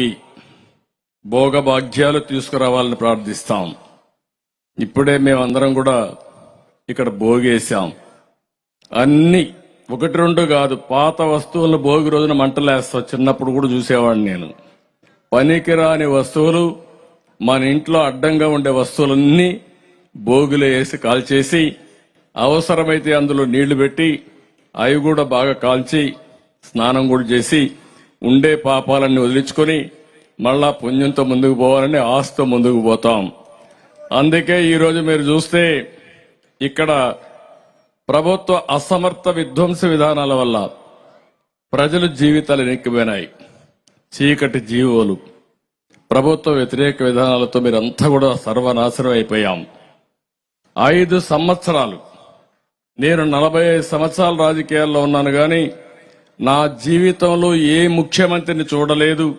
భోగి భోగభాగ్యాలు తీసుకురావాలని ప్రార్థిస్తాం. ఇప్పుడే మేమందరం కూడా ఇక్కడ భోగేశాం. అన్ని ఒకటి రెండు కాదు పాత వస్తువులను భోగి రోజున మంటలేస్తా. చిన్నప్పుడు కూడా చూసేవాడిని నేను. పనికిరాని వస్తువులు మన ఇంట్లో అడ్డంగా ఉండే వస్తువులన్నీ భోగిలో వేసి కాల్చేసి అవసరమైతే అందులో నీళ్ళు పెట్టి అవి కూడా బాగా కాల్చి స్నానం కూడా చేసి ఉండే పాపాలన్నీ వదిలించుకొని మళ్ళా పుణ్యంతో ముందుకు పోవాలని ఆస్తో ముందుకు పోతాం. అందుకే ఈరోజు మీరు చూస్తే ఇక్కడ ప్రభుత్వ అసమర్థ విధ్వంస విధానాల వల్ల ప్రజలు జీవితాలు ఎనిక్కిపోయినాయి చీకటి జీవోలు. ప్రభుత్వ వ్యతిరేక విధానాలతో మీరంతా కూడా సర్వనాశనం అయిపోయాం. ఐదు సంవత్సరాలు. నేను నలభై ఐదు సంవత్సరాల రాజకీయాల్లో ఉన్నాను కానీ నా జీవితంలో ఏ ముఖ్యమంత్రిని చూడలేదు.